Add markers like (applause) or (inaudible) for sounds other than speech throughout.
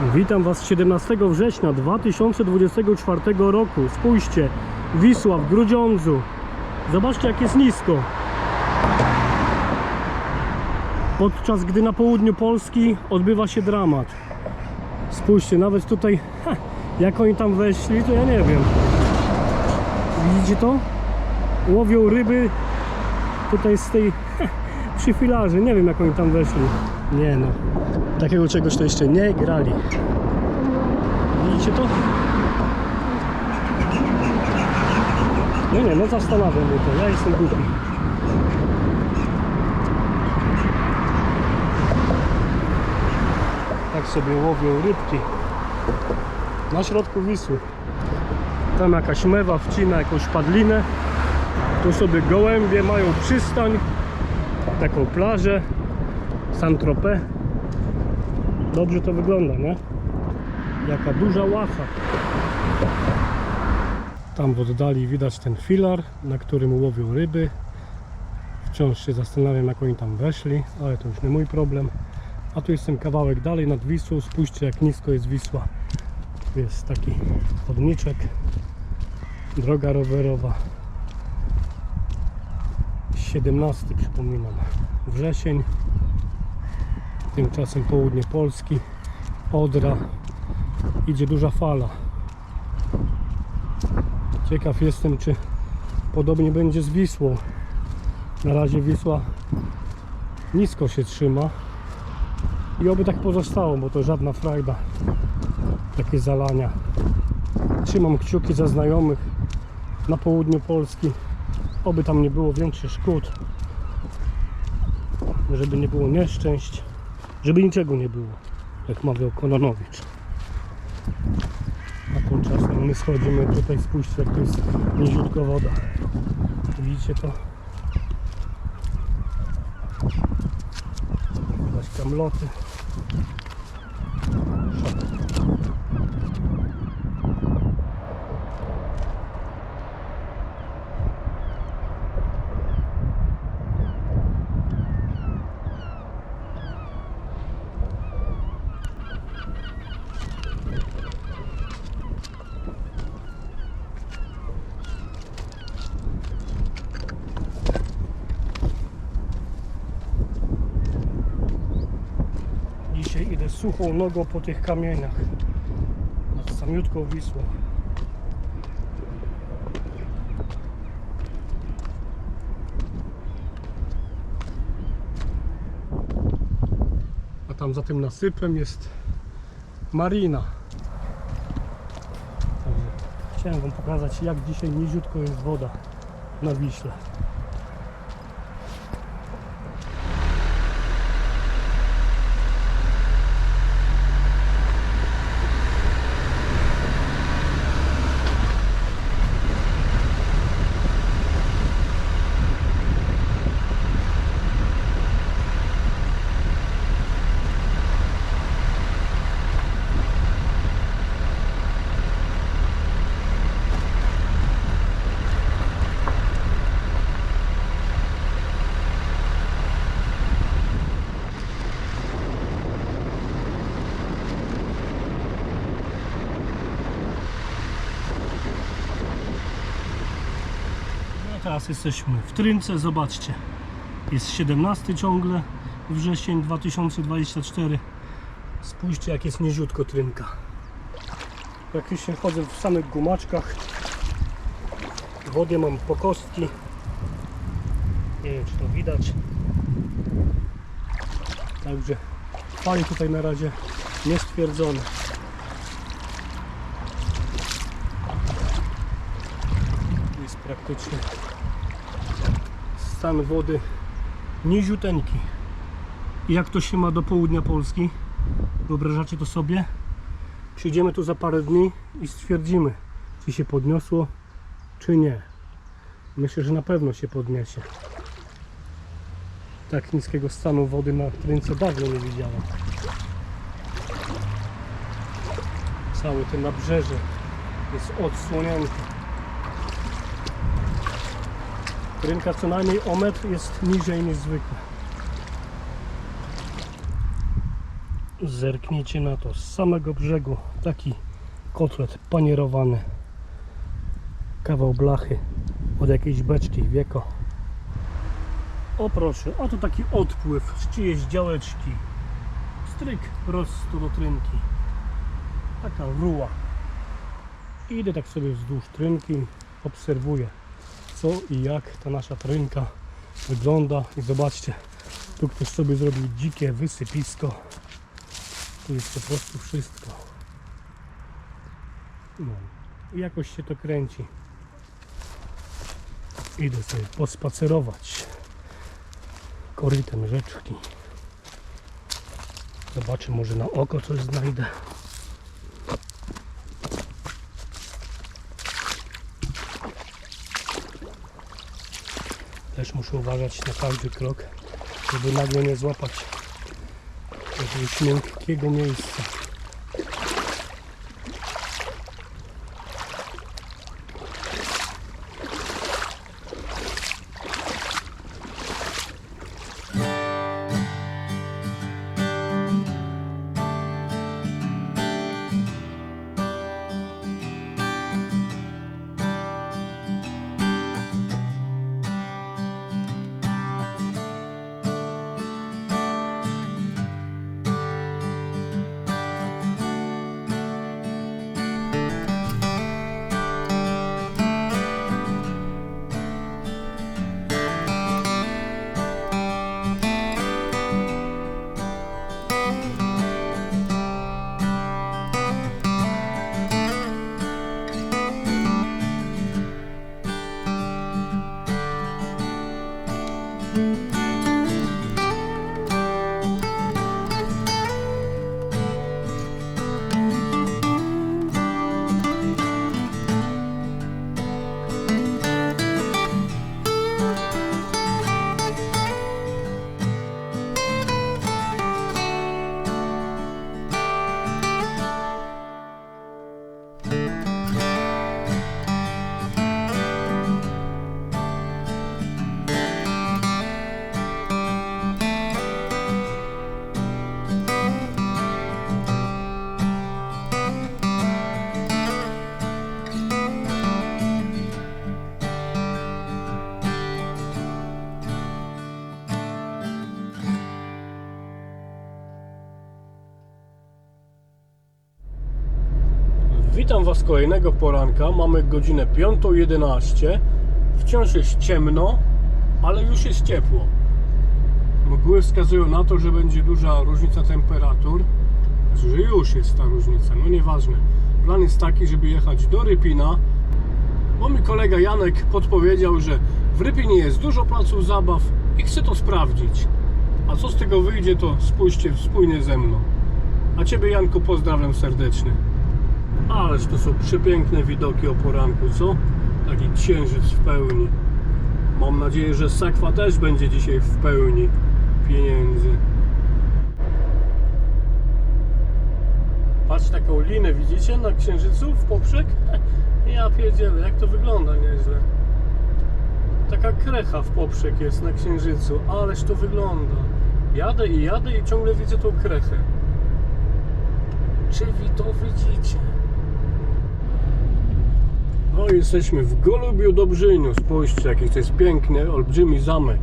Witam Was 17 września 2024 roku. Spójrzcie, Wisła w Grudziądzu. Zobaczcie jak jest nisko. Podczas gdy na południu Polski odbywa się dramat. Spójrzcie, nawet tutaj, jak oni tam weszli, to ja nie wiem. Widzicie to? Łowią ryby tutaj z tej ha, przy filarze. Nie wiem jak oni tam weszli. Nie no. Takiego czegoś to jeszcze nie grali. Widzicie to? No nie, no zastanawia mnie to. Ja jestem głupi. Tak sobie łowią rybki. Na środku Wisły. Tam jakaś mewa wcina jakąś padlinę. Tu sobie gołębie mają przystań. Taką plażę. Saint-Tropez. Dobrze to wygląda, nie? Jaka duża łacha. Tam w oddali widać ten filar, na którym łowią ryby. Wciąż się zastanawiam, jak oni tam weszli, ale to już nie mój problem. A tu jestem kawałek dalej nad Wisłą. Spójrzcie, jak nisko jest Wisła. Tu jest taki chodniczek, droga rowerowa. 17 przypominam, wrzesień. Tymczasem południe Polski, Odra, idzie duża fala. Ciekaw jestem, czy podobnie będzie z Wisłą. Na razie Wisła nisko się trzyma i oby tak pozostało, bo to żadna frajda. Takie zalania. Trzymam kciuki za znajomych na południu Polski. Oby tam nie było większych szkód. Żeby nie było nieszczęść. Żeby niczego nie było. Jak mawiał Kononowicz. A tymczasem my schodzimy tutaj, spójrzcie jak tu jest niziutko woda. Widzicie to? Widać kamloty. Idę suchą nogą po tych kamieniach. Nad samiutką Wisłą. A tam za tym nasypem jest marina. Chciałem Wam pokazać jak dzisiaj niziutko jest woda na Wiśle. No teraz jesteśmy w Trynce, zobaczcie. Jest 17 ciągle, wrzesień 2024. Spójrzcie jak jest niziutko Trynka. Praktycznie chodzę w samych gumaczkach. Wodę mam po kostki. Nie wiem czy to widać. Także fali tutaj na razie nie stwierdzone. jest praktycznie stan wody niziuteńki. I jak to się ma do południa Polski? Wyobrażacie to sobie? Przyjdziemy tu za parę dni i stwierdzimy, czy się podniosło, czy nie. Myślę, że na pewno się podniesie. Tak niskiego stanu wody na Trynce dawno nie widziałem. Całe to nabrzeże jest odsłonięte. Rynka co najmniej o metr jest niżej niż zwykle. Zerknijcie na to, z samego brzegu taki kotlet panierowany. Kawał blachy od jakiejś beczki, wieko. O proszę, a to taki odpływ z czyjejś działeczki. Stryk prosto do trynki. Taka ruła. Idę tak sobie wzdłuż trynki, obserwuję co i jak ta nasza trynka wygląda. I zobaczcie, tu ktoś sobie zrobił dzikie wysypisko. Tu jest po prostu wszystko. No. I jakoś się to kręci. Idę sobie pospacerować korytem rzeczki. Zobaczę, może na oko coś znajdę. Też muszę uważać na każdy krok, żeby nagle nie złapać jakiegoś miękkiego miejsca. Witam Was kolejnego poranka. Mamy godzinę 5.11. Wciąż jest ciemno, ale już jest ciepło. Mgły wskazują na to, że będzie duża różnica temperatur. Znaczy, że już jest ta różnica, no nieważne. Plan jest taki, żeby jechać do Rypina, bo mi kolega Janek podpowiedział, że w Rypinie jest dużo placów zabaw i chce to sprawdzić. A co z tego wyjdzie, to spójrzcie wspólnie ze mną. A Ciebie Janku pozdrawiam serdecznie. Ależ to są przepiękne widoki o poranku, co? Taki księżyc w pełni. Mam nadzieję, że sakwa też będzie dzisiaj w pełni pieniędzy. Patrz taką linę, widzicie na księżycu w poprzek? (laughs) Ja pierdzielę, jak to wygląda nieźle. Taka krecha w poprzek jest na księżycu, ależ to wygląda. Jadę i jadę i ciągle widzę tą krechę. Czy wy to widzicie? No i jesteśmy w Golubiu Dobrzyniu. Spójrzcie, jaki to jest piękny, olbrzymi zamek.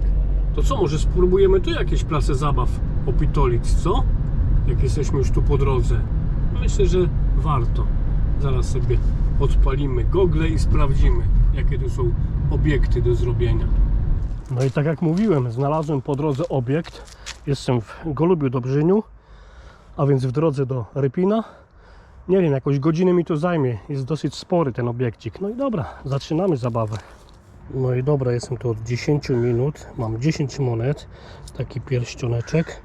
To co, może spróbujemy tu jakieś place zabaw opitolić, co? Jak jesteśmy już tu po drodze. Myślę, że warto. Zaraz sobie odpalimy gogle i sprawdzimy, jakie tu są obiekty do zrobienia. No i tak jak mówiłem, znalazłem po drodze obiekt. Jestem w Golubiu Dobrzyniu, a więc w drodze do Rypina. Nie wiem, jakąś godzinę mi to zajmie. Jest dosyć spory ten obiekcik. No i dobra, zaczynamy zabawę. No i dobra, jestem tu od 10 minut. Mam 10 monet, taki pierścioneczek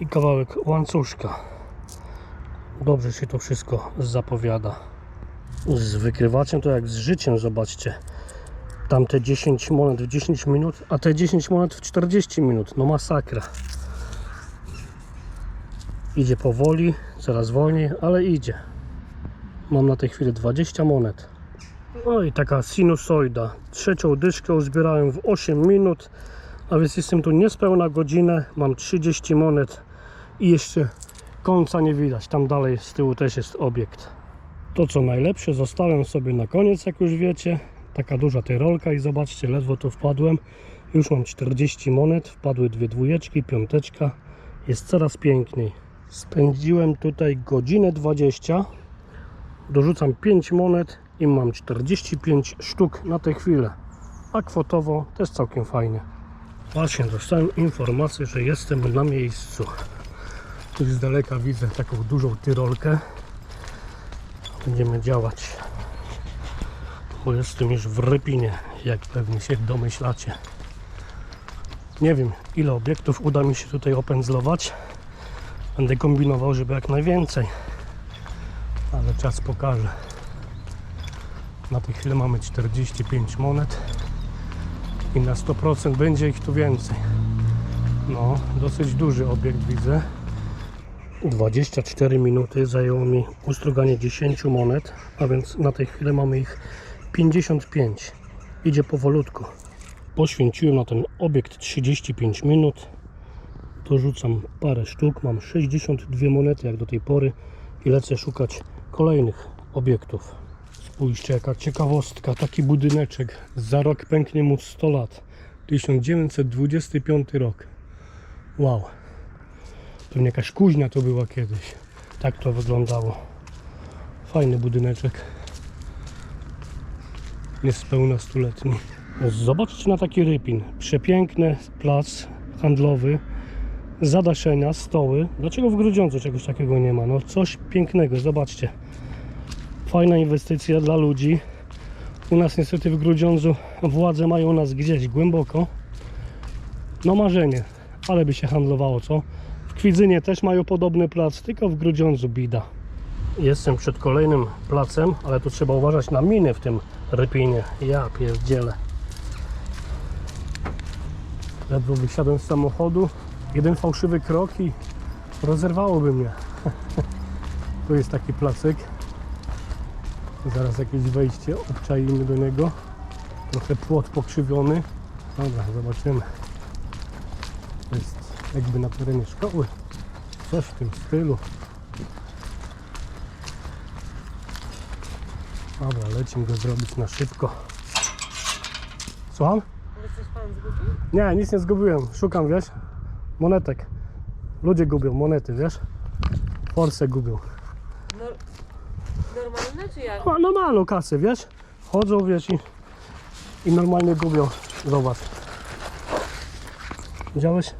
i kawałek łańcuszka. Dobrze się to wszystko zapowiada. Z wykrywaczem to jak z życiem, zobaczcie. Tamte 10 monet w 10 minut, a te 10 monet w 40 minut. No masakra. Idzie powoli, coraz wolniej, ale idzie. Mam na tej chwili 20 monet. No i taka sinusoida. Trzecią dyszkę uzbierałem w 8 minut, a więc jestem tu niespełna godzinę. Mam 30 monet i jeszcze końca nie widać. Tam dalej z tyłu też jest obiekt. To co najlepsze zostałem sobie na koniec, jak już wiecie. Taka duża tyrolka i zobaczcie, ledwo tu wpadłem. Już mam 40 monet, wpadły dwie dwójeczki, piąteczka. Jest coraz piękniej. Spędziłem tutaj godzinę 20. Dorzucam 5 monet i mam 45 sztuk na tę chwilę. A kwotowo też całkiem fajnie. Właśnie dostałem informację, że jestem na miejscu. Tu z daleka widzę taką dużą tyrolkę. Będziemy działać. Bo jestem już w Rypinie, jak pewnie się domyślacie. Nie wiem, ile obiektów uda mi się tutaj opędzlować. Będę kombinował, żeby jak najwięcej. Ale czas pokaże. Na tej chwili mamy 45 monet i na 100% będzie ich tu więcej. No, dosyć duży obiekt widzę. 24 minuty zajęło mi ustruganie 10 monet, a więc na tej chwili mamy ich 55. Idzie powolutku. Poświęciłem na ten obiekt 35 minut. Dorzucam parę sztuk. Mam 62 monety jak do tej pory i lecę szukać kolejnych obiektów. Spójrzcie jaka ciekawostka, taki budyneczek. Za rok pęknie mu 100 lat. 1925 rok. Wow. Pewnie jakaś kuźnia to była kiedyś. Tak to wyglądało. Fajny budyneczek. Niespełna stuletni. Zobaczcie na taki rypin. Przepiękny plac handlowy. Zadaszenia, stoły. Dlaczego w Grudziądzu czegoś takiego nie ma? No coś pięknego, zobaczcie. Fajna inwestycja dla ludzi. U nas niestety w Grudziądzu władze mają nas gdzieś głęboko. No marzenie, ale by się handlowało, co? W Kwidzynie też mają podobny plac, tylko w Grudziądzu bida. Jestem przed kolejnym placem, ale tu trzeba uważać na miny w tym rypinie. Ja pierdzielę. Ledwo wysiadłem z samochodu, jeden fałszywy krok i rozerwałoby mnie. (laughs) tu jest taki placyk. Zaraz jakieś wejście, obczaimy do niego. Trochę płot pokrzywiony. Dobra, zobaczymy. To jest jakby na terenie szkoły. Coś w tym stylu. Dobra, lecimy go zrobić na szybko. Słucham? Nie, nic nie zgubiłem. Szukam, wiesz, monetek. Ludzie gubią monety, wiesz? Forsę gubią. No, normalne czy jak? No, normalną kasę, wiesz? Chodzą, wiesz, i, i normalnie gubią. Zobacz. Widziałeś?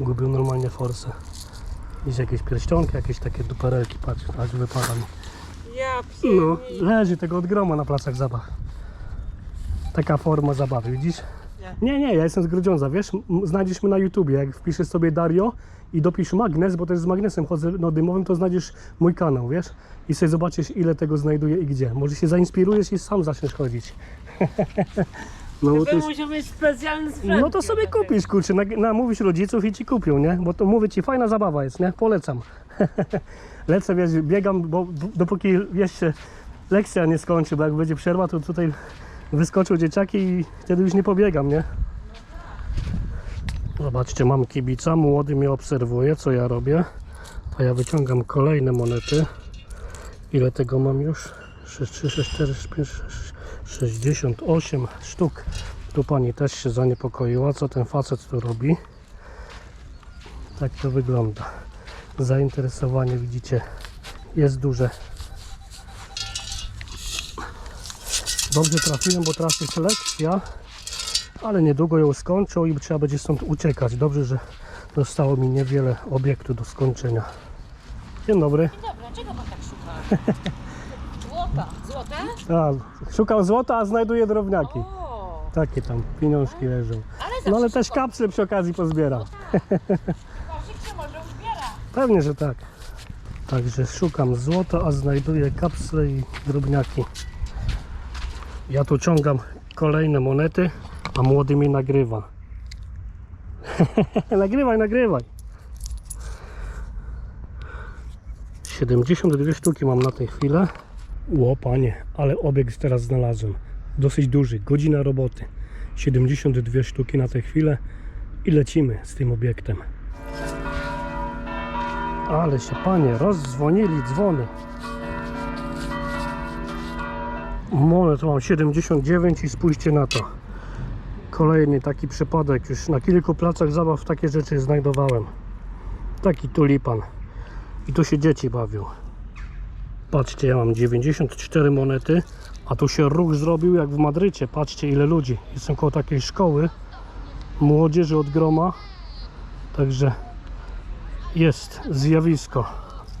Gubią normalnie forsę. Jest jakieś pierścionki, jakieś takie duperelki, patrz, aż wypada mi. Ja No, pierdolę. leży tego od groma na placach zabaw. Taka forma zabawy, widzisz? Nie. Nie, nie, ja jestem z Grudziądza, wiesz? Znajdziesz mnie na YouTubie, jak wpiszesz sobie Dario i dopisz magnes, bo też z magnesem chodzę no, dymowym, to znajdziesz mój kanał, wiesz? I sobie zobaczysz, ile tego znajduję i gdzie. Może się zainspirujesz i sam zaczniesz chodzić. (laughs) no, bo to jest... musiał mieć specjalny sprzęt. no to sobie kupisz, kurczę, namówisz rodziców i ci kupią, nie? Bo to mówię ci, fajna zabawa jest, nie? Polecam. (laughs) Lecę, wiesz, biegam, bo dopóki jeszcze lekcja nie skończy, bo jak będzie przerwa, to tutaj wyskoczą dzieciaki i wtedy już nie pobiegam, nie? Zobaczcie, mam kibica, młody mnie obserwuje, co ja robię. A ja wyciągam kolejne monety. Ile tego mam już? 6, 3, 6, 4, 5, 6, 68 sztuk. Tu pani też się zaniepokoiła, co ten facet tu robi. Tak to wygląda. Zainteresowanie widzicie jest duże. Dobrze trafiłem, bo teraz jest lekcja, ale niedługo ją skończą i trzeba będzie stąd uciekać. Dobrze, że zostało mi niewiele obiektu do skończenia. Dzień dobry. Dobra, czego pan tak szuka? (laughs) Złota. Złote? A, szukam złota, a znajduję drobniaki. O, Takie tam pieniążki leżą. ale No ale też kapsle przy okazji pozbieram. Każdy (laughs) się może uzbiera. Pewnie, że tak. Także szukam złota, a znajduję kapsle i drobniaki. Ja tu ciągam kolejne monety, a młody mi nagrywa. (laughs) nagrywaj, nagrywaj. 72 sztuki mam na tej chwilę. Ło panie, ale obiekt teraz znalazłem. Dosyć duży, godzina roboty. 72 sztuki na tę chwilę i lecimy z tym obiektem. Ale się panie, rozdzwonili dzwony. Monet mam 79 i spójrzcie na to. Kolejny taki przypadek. Już na kilku placach zabaw takie rzeczy znajdowałem. Taki tulipan. I tu się dzieci bawią. Patrzcie, ja mam 94 monety, a tu się ruch zrobił jak w Madrycie. Patrzcie ile ludzi. Jestem koło takiej szkoły młodzieży od groma. Także jest zjawisko.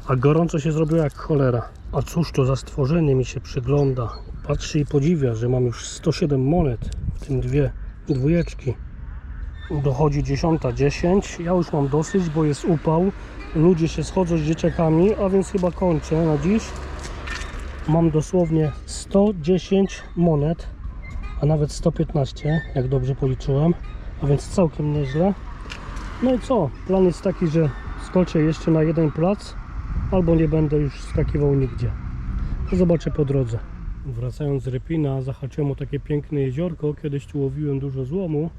A gorąco się zrobiło jak cholera. A cóż to za stworzenie mi się przygląda. Patrzy i podziwia, że mam już 107 monet, w tym dwie dwójeczki. Dochodzi 10.10. Ja już mam dosyć, bo jest upał. Ludzie się schodzą z dzieciakami, a więc chyba kończę na dziś. Mam dosłownie 110 monet, a nawet 115, jak dobrze policzyłem. A więc całkiem nieźle. No i co? Plan jest taki, że skoczę jeszcze na jeden plac, albo nie będę już skakiwał nigdzie. Zobaczę po drodze. Wracając z Rypina, zahaczyłem o takie piękne jeziorko. Kiedyś tu łowiłem dużo złomu,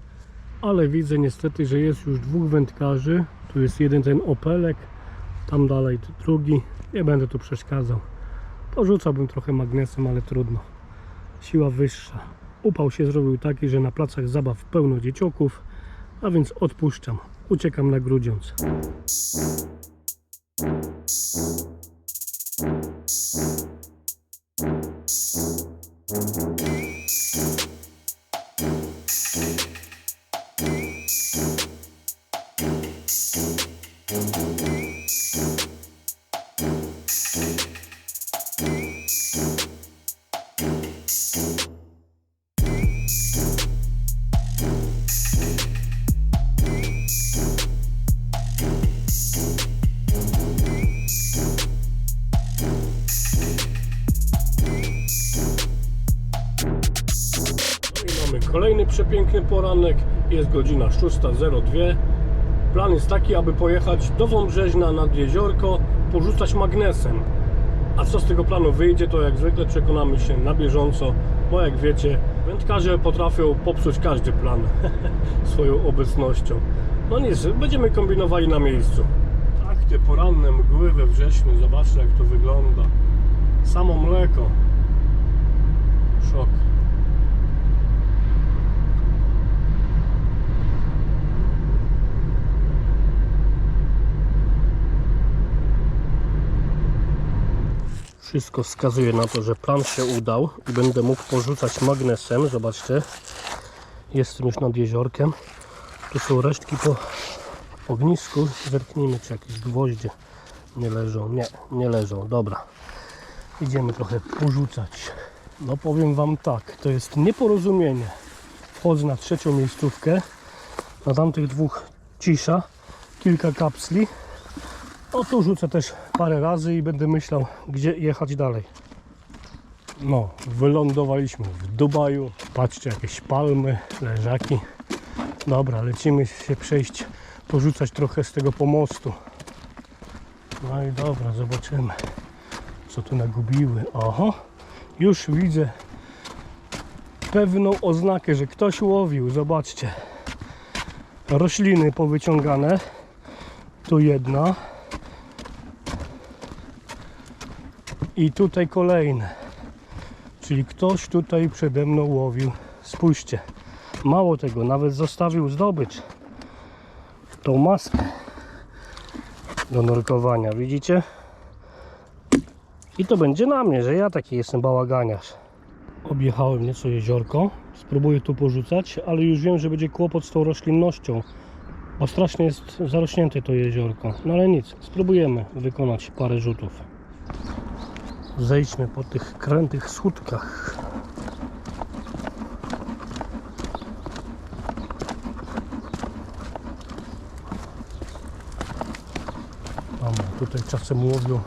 ale widzę niestety, że jest już dwóch wędkarzy. Tu jest jeden ten opelek, tam dalej drugi. Nie będę tu przeszkadzał. Porzucałbym trochę magnesem, ale trudno. Siła wyższa. Upał się zrobił taki, że na placach zabaw pełno dzieciaków, a więc odpuszczam. Uciekam na Grudziądz. No przepiękny poranek. Jest godzina 6.02. Plan jest taki, aby pojechać do Wąbrzeźna nad jeziorko, porzucać magnesem. A co z tego planu wyjdzie, to jak zwykle przekonamy się na bieżąco, bo jak wiecie, wędkarze potrafią popsuć każdy plan (laughs) swoją obecnością. No nic, będziemy kombinowali na miejscu. Ach, te poranne mgły we wrześniu, zobaczcie jak to wygląda. Samo mleko. Wszystko wskazuje na to, że plan się udał i będę mógł porzucać magnesem. Zobaczcie, jestem już nad jeziorkiem. Tu są resztki po ognisku. Zerknijmy, czy jakieś gwoździe nie leżą. Nie, nie leżą. Dobra. Idziemy trochę porzucać. No powiem Wam tak, to jest nieporozumienie. Wchodzę na trzecią miejscówkę. Na tamtych dwóch cisza. Kilka kapsli. O tu rzucę też parę razy i będę myślał, gdzie jechać dalej. No, wylądowaliśmy w Dubaju. Patrzcie, jakieś palmy, leżaki. Dobra, lecimy się przejść, porzucać trochę z tego pomostu. No i dobra, zobaczymy, co tu nagubiły. Oho, już widzę pewną oznakę, że ktoś łowił. Zobaczcie. Rośliny powyciągane. Tu jedna. I tutaj kolejne. Czyli ktoś tutaj przede mną łowił. Spójrzcie. Mało tego, nawet zostawił zdobycz. Tą maskę do nurkowania, widzicie? I to będzie na mnie, że ja taki jestem bałaganiarz. Objechałem nieco jeziorko. Spróbuję tu porzucać, ale już wiem, że będzie kłopot z tą roślinnością. Bo strasznie jest zarośnięte to jeziorko. No ale nic, spróbujemy wykonać parę rzutów. Zejdźmy po tych krętych schódkach. Dobra, tutaj czasem łowią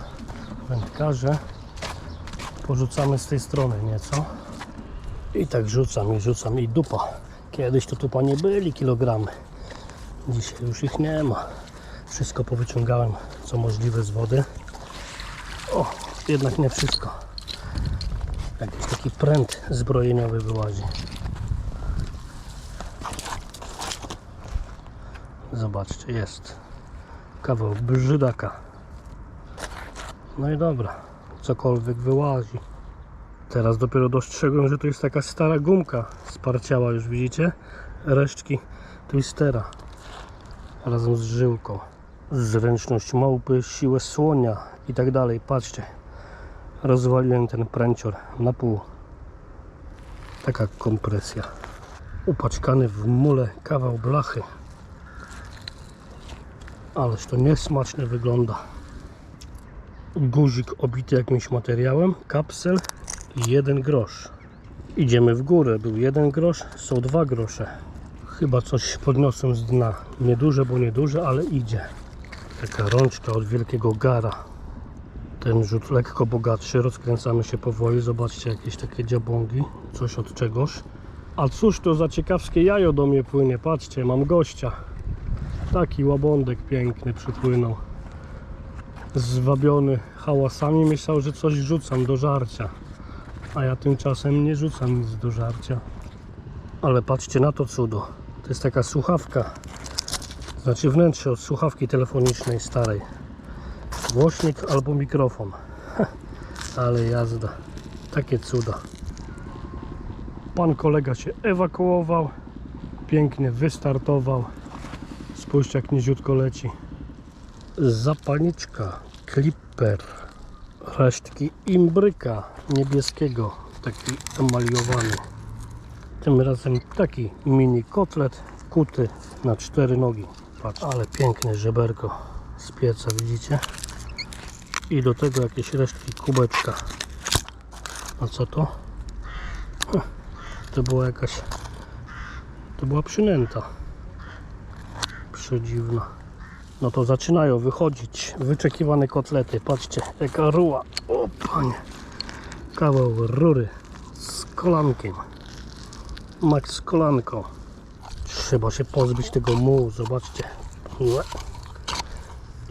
wędkarze. Porzucamy z tej strony nieco. I tak rzucam i rzucam i dupa. Kiedyś to tu panie byli kilogramy. Dzisiaj już ich nie ma. Wszystko powyciągałem co możliwe z wody. Jednak nie wszystko. Jakiś taki pręt zbrojeniowy wyłazi. Zobaczcie, jest kawał brzydaka. No i dobra, cokolwiek wyłazi. Teraz dopiero dostrzegłem, że to jest taka stara gumka sparciała już, widzicie? Resztki twistera razem z żyłką. Zręczność małpy, siłę słonia i tak dalej. Patrzcie, rozwaliłem ten pręcior na pół. Taka kompresja. Upaczkany w mule kawał blachy. Ależ to niesmacznie wygląda. Guzik obity jakimś materiałem, kapsel i jeden grosz. Idziemy w górę, był jeden grosz, są dwa grosze. Chyba coś podniosłem z dna. Nieduże, bo nieduże, ale idzie. Taka rączka od wielkiego gara. Ten rzut lekko bogatszy, rozkręcamy się powoli. Zobaczcie, jakieś takie dziabągi, coś od czegoś. A cóż to za ciekawskie jajo do mnie płynie? Patrzcie, mam gościa. Taki łabądek piękny przypłynął. Zwabiony hałasami myślał, że coś rzucam do żarcia. A ja tymczasem nie rzucam nic do żarcia. Ale patrzcie na to cudo. To jest taka słuchawka. Znaczy wnętrze od słuchawki telefonicznej starej. Głośnik albo mikrofon. (laughs) Ale jazda. Takie cuda. Pan kolega się ewakuował. Pięknie wystartował. Spójrzcie jak niziutko leci. Zapalniczka Clipper. Resztki imbryka niebieskiego. Taki emaliowany. Tym razem taki mini kotlet kuty na cztery nogi. Patrz, ale piękne żeberko z pieca, widzicie? I do tego jakieś resztki kubeczka. A co to? Hm, To była jakaś... To była przynęta. Przedziwna. No to zaczynają wychodzić wyczekiwane kotlety. Patrzcie, jaka ruła. O panie. Kawał rury z kolankiem. Max z kolanką. Trzeba się pozbyć tego mułu, zobaczcie.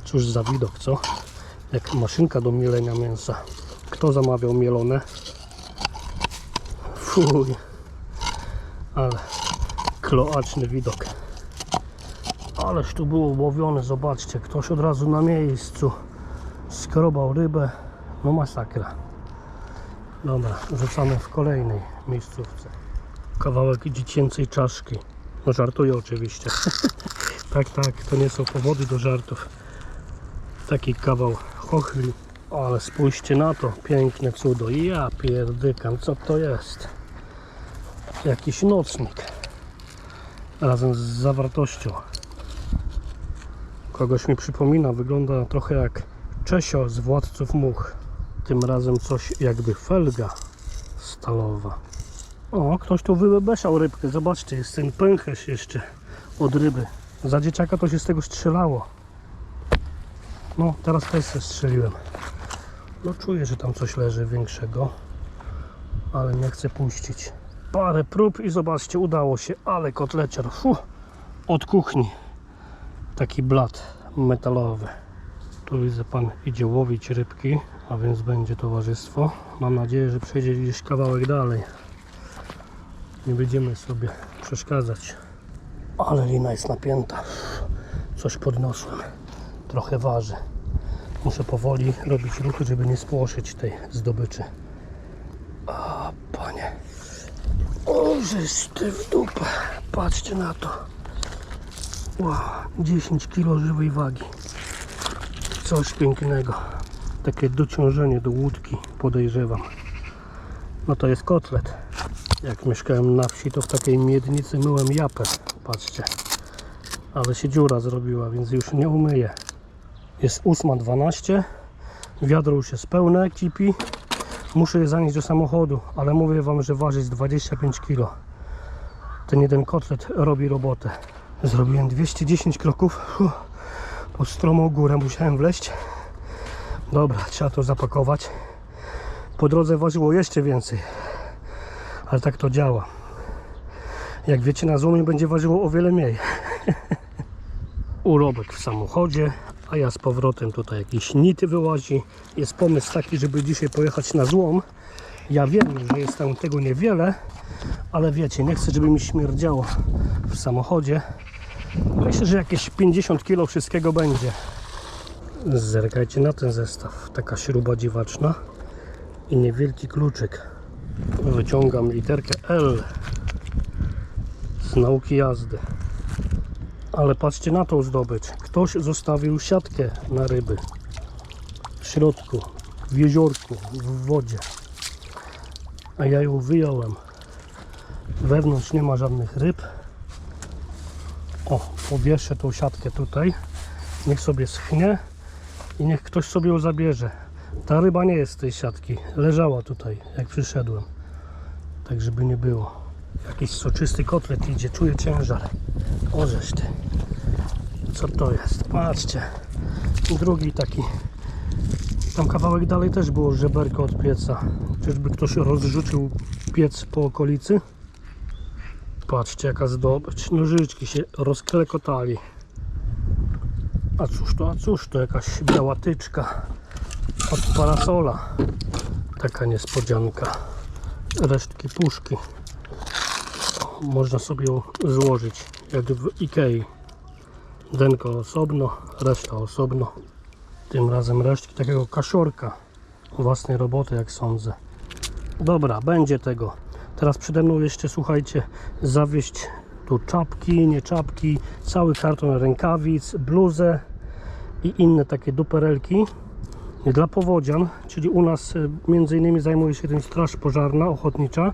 Cóż za widok, co? Jak maszynka do mielenia mięsa. Kto zamawiał mielone? Fuj. Ale kloaczny widok. Ależ tu było łowione, zobaczcie. Ktoś od razu na miejscu skrobał rybę. No masakra. Dobra, rzucamy w kolejnej miejscówce. Kawałek dziecięcej czaszki. No żartuję oczywiście. (laughs) tak, tak, to nie są powody do żartów. Taki kawał chochli. Ale spójrzcie na to, piękne cudo. Ja pierdykam, co to jest? Jakiś nocnik. Razem z zawartością. Kogoś mi przypomina, wygląda trochę jak Czesio z Władców Much. Tym razem coś jakby felga stalowa. O, ktoś tu wybeszał rybkę. Zobaczcie, jest ten pęcherz jeszcze od ryby. Za dzieciaka to się z tego strzelało. No, teraz też strzeliłem. No czuję, że tam coś leży większego, ale nie chcę puścić. Parę prób i zobaczcie, udało się, ale kotleciar, fu, od kuchni. Taki blat metalowy. Tu widzę, pan idzie łowić rybki, a więc będzie towarzystwo. Mam nadzieję, że przejdzie gdzieś kawałek dalej. Nie będziemy sobie przeszkadzać. Ale lina jest napięta. Coś podniosłem. Trochę waży. Muszę powoli robić ruchy, żeby nie spłoszyć tej zdobyczy. A panie. O, ty w dupę. Patrzcie na to. Wow, 10 kg żywej wagi. Coś pięknego. Takie dociążenie do łódki podejrzewam. No to jest kotlet. Jak mieszkałem na wsi, to w takiej miednicy myłem japę. Patrzcie. Ale się dziura zrobiła, więc już nie umyję. Jest 8.12. Wiadro już jest pełne, kipi. Muszę je zanieść do samochodu, ale mówię Wam, że waży z 25 kg. Ten jeden kotlet robi robotę. Zrobiłem 210 kroków. Uff, pod stromą górę musiałem wleźć. Dobra, trzeba to zapakować. Po drodze ważyło jeszcze więcej. Ale tak to działa. Jak wiecie, na złomie będzie ważyło o wiele mniej. (laughs) Urobek w samochodzie, a ja z powrotem tutaj jakieś nity wyłazi. Jest pomysł taki, żeby dzisiaj pojechać na złom. Ja wiem, że jest tam tego niewiele, ale wiecie, nie chcę, żeby mi śmierdziało w samochodzie. Myślę, że jakieś 50 kg wszystkiego będzie. Zerkajcie na ten zestaw. Taka śruba dziwaczna i niewielki kluczyk. Wyciągam literkę L z nauki jazdy. Ale patrzcie na tą zdobycz. Ktoś zostawił siatkę na ryby. W środku, w jeziorku, w wodzie. A ja ją wyjąłem. Wewnątrz nie ma żadnych ryb. O, powieszę tą siatkę tutaj. Niech sobie schnie i niech ktoś sobie ją zabierze. Ta ryba nie jest z tej siatki. Leżała tutaj, jak przyszedłem. Tak, żeby nie było. Jakiś soczysty kotlet idzie, czuję ciężar. Orzesz ty. Co to jest? Patrzcie. Drugi taki. Tam kawałek dalej też było żeberko od pieca. Czyżby ktoś rozrzucił piec po okolicy? Patrzcie jaka zdobycz. Nożyczki się rozklekotali. A cóż to, a cóż to jakaś biała tyczka od parasola. Taka niespodzianka. Resztki puszki. Można sobie ją złożyć jak w Ikei. Denko osobno, reszta osobno. Tym razem resztki takiego kasiorka własnej roboty jak sądzę. Dobra, będzie tego. Teraz przede mną jeszcze słuchajcie, zawieść tu czapki, nie czapki, cały karton rękawic, bluzę i inne takie duperelki dla powodzian, czyli u nas y, między innymi zajmuje się tym straż pożarna, ochotnicza.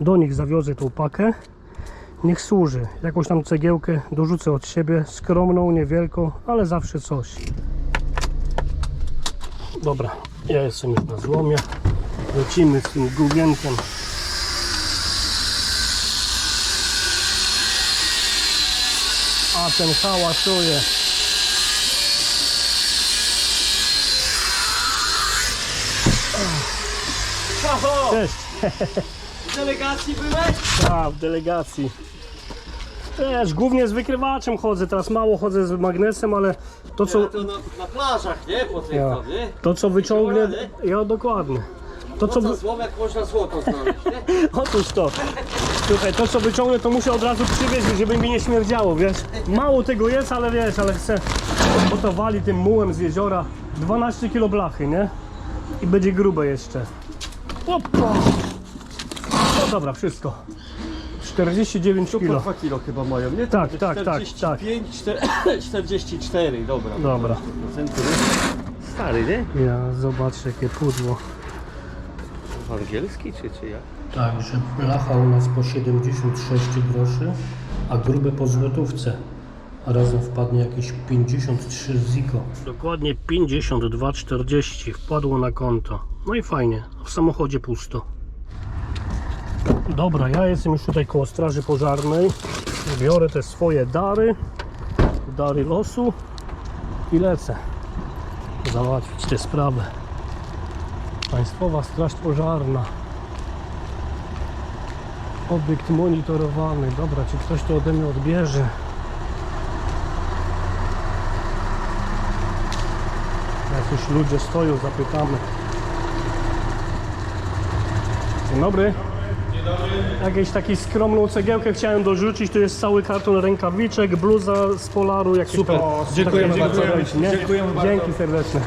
Do nich zawiozę tą pakę. Niech służy. Jakąś tam cegiełkę dorzucę od siebie, skromną, niewielką, ale zawsze coś. Dobra, ja jestem już na złomie. Lecimy z tym gubienkiem. A ten hałasuje. Cześć. (laughs) W delegacji byłeś? A, w delegacji. Też, głównie z wykrywaczem chodzę, teraz mało chodzę z magnesem, ale to co, Ja to na, na plażach, nie? Po tym Ja. to, nie? to co wyciągnę, ja dokładnie. To co, wy... można złoto znaleźć, nie? (laughs) otóż to, słuchaj, to co wyciągnę to muszę od razu przywieźć, żeby mi nie śmierdziało, wiesz. Mało tego jest, ale wiesz, ale chcę, bo to wali tym mułem z jeziora, 12 kg blachy, nie? I będzie grube jeszcze. Opa! Dobra, wszystko. 49 Tu po kg. 2 kilo chyba mają, nie? Tak, tak, tak, tak. 45, czter- (clears throat) 44, dobra. Dobra. Stary, nie? Ja zobaczę jakie pudło. W angielski czy, czy jak? Także blacha u nas po 76 groszy, a grube po złotówce. A razem wpadnie jakieś 53 ziko. Dokładnie 52,40 wpadło na konto. No i fajnie, w samochodzie pusto. Dobra, ja jestem już tutaj koło straży pożarnej. Biorę te swoje dary, dary losu i lecę załatwić tę sprawę. Państwowa Straż Pożarna. Obiekt monitorowany. Dobra, czy ktoś to ode mnie odbierze? Jacyś ludzie stoją, zapytamy. Dzień dobry. Jakąś taką skromną cegiełkę chciałem dorzucić. Tu jest cały karton rękawiczek, bluza z Polaru. Jakieś Super. tam- Dziękujemy bardzo. dzięki, nie? Dziękujemy bardzo. Dzięki serdeczne.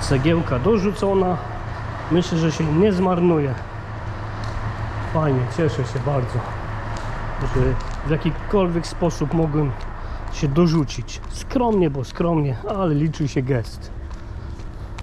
Cegiełka dorzucona. Myślę, że się nie zmarnuje. Fajnie, cieszę się bardzo, że w jakikolwiek sposób mogłem się dorzucić. Skromnie, bo skromnie, ale liczy się gest.